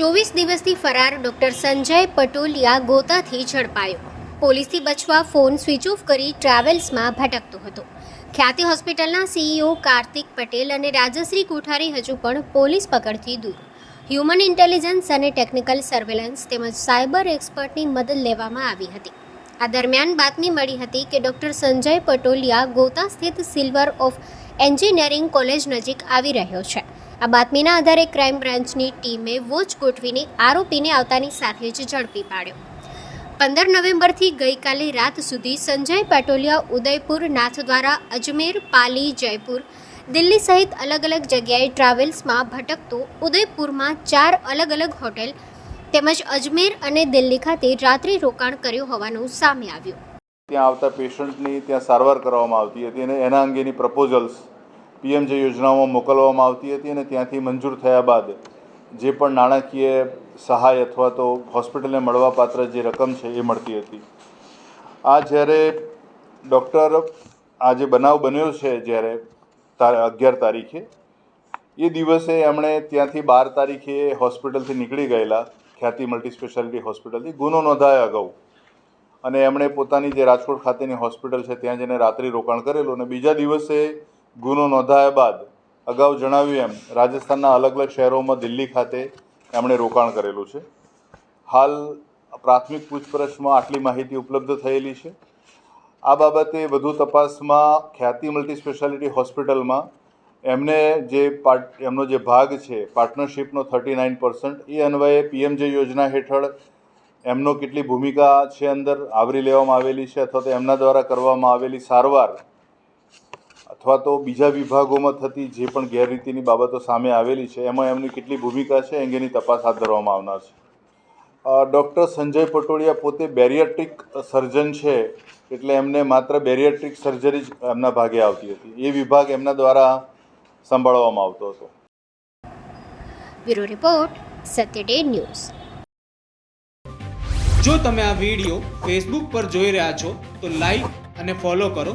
ચોવીસ દિવસથી ફરાર ડોક્ટર સંજય પટોલિયા ગોતાથી ઝડપાયો. પોલીસથી બચવા ફોન સ્વિચ ઓફ કરી ટ્રાવેલ્સમાં ભટકતો હતો. ખ્યાતિ હોસ્પિટલના સીઈઓ કાર્તિક પટેલ અને રાજશ્રી કોઠારી હજુ પણ પોલીસ પકડથી દૂર. હ્યુમન ઇન્ટેલિજન્સ અને ટેકનિકલ સર્વેલન્સ તેમજ સાયબર એક્સપર્ટની મદદ લેવામાં આવી હતી. આ દરમિયાન બાતમી મળી હતી કે ડોક્ટર સંજય પટોલિયા ગોતા સ્થિત સિલ્વર ઓફ એન્જિનિયરિંગ કોલેજ નજીક આવી રહ્યો છે. આ બાતમીના આધારે ક્રાઇમ બ્રાન્ચની ટીમે વોચ ગોઠવીને આરોપીને આવતાની સાથે જ ઝડપી પાડ્યો. પંદર નવેમ્બરથી ગઈકાલે રાત સુધી સંજય પાટોલિયા ઉદયપુર નાથદ્વારા અજમેર, પાલી, જયપુર, દિલ્હી સહિત અલગ અલગ જગ્યાએ ટ્રાવેલ્સમાં ભટકતો ઉદયપુરમાં ચાર અલગ અલગ હોટેલ તેમજ અજમેર અને દિલ્હી ખાતે રાત્રિ રોકાણ કર્યું હોવાનું સામે આવ્યું. ત્યાં આવતા પેશન્ટની ત્યાં સારવાર કરવામાં આવતી હતી અને એના અંગેની પ્રપોઝલ્સ પીએમજે યોજનાઓમાં મોકલવામાં આવતી હતી અને ત્યાંથી મંજૂર થયા બાદ જે પણ નાણાકીય સહાય અથવા તો હોસ્પિટલને મળવાપાત્ર જે રકમ છે એ મળતી હતી. આ જ્યારે ડૉક્ટર આ જે બનાવ બન્યો છે જ્યારે અગિયાર તારીખે, એ દિવસે એમણે ત્યાંથી બાર તારીખે હોસ્પિટલથી નીકળી ગયેલા, ખ્યાતિ મલ્ટી સ્પેશિયાલિટી હોસ્પિટલથી ગુનો નોંધાયા અગાઉ. અને એમણે પોતાની જે રાજકોટ ખાતેની હોસ્પિટલ છે ત્યાં જઈને રાત્રિ રોકાણ કરેલું અને બીજા દિવસે ગુનો નોંધાયા બાદ અગાઉ જણાવ્યું એમ, રાજસ્થાનના અલગ અલગ શહેરોમાં દિલ્હી ખાતે એમણે રોકાણ કરેલું છે. હાલ પ્રાથમિક પૂછપરછમાં આટલી માહિતી ઉપલબ્ધ થયેલી છે. આ બાબતે વધુ તપાસમાં ખ્યાતિ મલ્ટી સ્પેશિયાલિટી હોસ્પિટલમાં એમને જે પાર્ટ, એમનો જે ભાગ છે, પાર્ટનરશિપનો થર્ટી નાઇન પર્સન્ટ, એ અન્વયે પીએમજે યોજના હેઠળ એમનો કેટલી ભૂમિકા છે અંદર આવરી લેવામાં આવેલી છે અથવા તો એમના દ્વારા કરવામાં આવેલી સારવાર અથવા તો બીજા વિભાગોમાં થતી જે પણ ગેરરીતિની બાબતો સામે આવેલી છે એમાં એમની કેટલી ભૂમિકા છે અંગેની તપાસ હાથ ધરવામાં આવનાર છે. ડૉક્ટર સંજય પટોડિયા પોતે બેરિયાટ્રિક સર્જન છે એટલે એમને માત્ર બેરિયાટ્રિક સર્જરી જ એમના ભાગે આવતી હતી. એ વિભાગ એમના દ્વારા સંભાળવામાં આવતો હતો. Bureau report Satya news. જો તમે આ વિડિયો ફેસબુક પર જોઈ રહ્યા છો તો લાઈક અને ફોલો કરો.